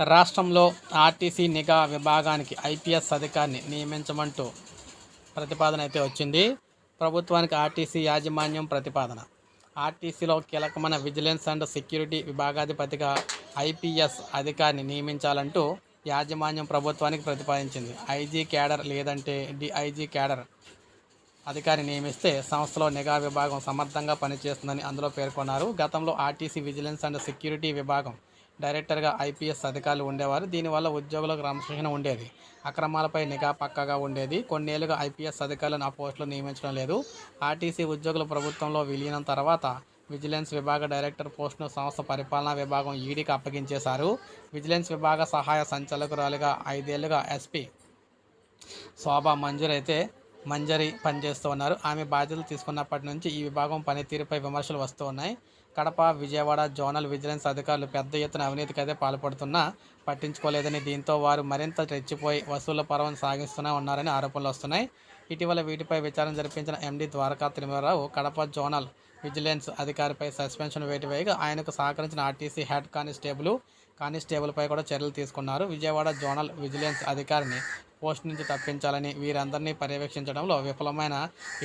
రాష్ట్రంలో ఆర్టీసీ నిఘా విభాగానికి ఐపీఎస్ అధికారిని నియమించమంటూ ప్రతిపాదన అయితే వచ్చింది. ప్రభుత్వానికి ఆర్టీసీ యాజమాన్యం ప్రతిపాదన. ఆర్టీసీలో కీలకమైన విజిలెన్స్ అండ్ సెక్యూరిటీ విభాగాధిపతిగా ఐపీఎస్ అధికారిని నియమించాలంటూ యాజమాన్యం ప్రభుత్వానికి ప్రతిపాదించింది. ఐజీ క్యాడర్ లేదంటే డిఐజీ క్యాడర్ అధికారి నియమిస్తే సంస్థలో నిఘా విభాగం సమర్థంగా పనిచేస్తుందని అందులో పేర్కొన్నారు. గతంలో ఆర్టీసీ విజిలెన్స్ అండ్ సెక్యూరిటీ విభాగం డైరెక్టర్గా ఐపీఎస్ అధికారులు ఉండేవారు. దీనివల్ల ఉద్యోగులకు క్రమశిక్షణ ఉండేది. అక్రమాలపై నిఘా పక్కగా ఉండేది. కొన్నేళ్ళుగా ఐపీఎస్ అధికారులను ఆ పోస్టులో నియమించడం లేదు. ఆర్టీసీ ఉద్యోగులు ప్రభుత్వంలో విలీనం తర్వాత విజిలెన్స్ విభాగ డైరెక్టర్ పోస్టును సంస్థ పరిపాలనా విభాగం ఈడీకి అప్పగించేశారు. విజిలెన్స్ విభాగ సహాయ సంచాలకురాలిగా ఐదేళ్ళుగా ఎస్పీ శోభా మంజూర్ అయితే మంజరి పనిచేస్తూ ఉన్నారు. ఆమె బాధ్యతలు తీసుకున్నప్పటి నుంచి ఈ విభాగం పనితీరుపై విమర్శలు వస్తూ ఉన్నాయి. కడప విజయవాడ జోనల్ విజిలెన్స్ అధికారులు పెద్ద ఎత్తున అవినీతికి అయితే పాల్పడుతున్నా పట్టించుకోలేదని దీంతో వారు మరింత రెచ్చిపోయి వసూళ్ళ పర్వం సాగిస్తూనే ఉన్నారని ఆరోపణలు వస్తున్నాయి. ఇటీవల వీటిపై విచారణ జరిపించిన MD Dwaraka Tirumalarao Kadapa zonal vigilance అధికారిపై suspension వేటివేయగా ఆయనకు సహకరించిన ఆర్టీసీ హెడ్ కానిస్టేబుల్ కానిస్టేబుల్పై కూడా చర్యలు తీసుకున్నారు. విజయవాడ జోనల్ విజిలెన్స్ అధికారిని పోస్ట్ నుంచి తప్పించాలని వీరందరినీ పర్యవేక్షించడంలో విఫలమైన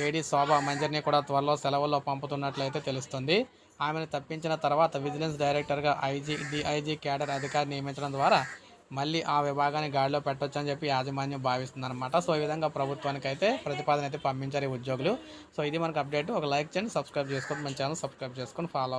ఏడీ శోభ మంజర్ని కూడా త్వరలో సెలవుల్లో పంపుతున్నట్లయితే తెలుస్తుంది. ఆమెను తప్పించిన తర్వాత విజిలెన్స్ డైరెక్టర్గా ఐజీ డిఐజీ క్యాడర్ అధికారి నియమించడం ద్వారా మళ్ళీ ఆ విభాగాన్ని గాడిలో పెట్టొచ్చు అని చెప్పి యాజమాన్యం భావిస్తుందన్నమాట. సో ఈ విధంగా ప్రభుత్వానికి అయితే ప్రతిపాదన అయితే పంపించారు ఈ ఉద్యోగులు. సో ఇది మనకు అప్డేట్. ఒక లైక్ చేయండి సబ్స్క్రైబ్ చేసుకోండి మన ఛానల్ సబ్స్క్రైబ్ చేసుకొని ఫాలో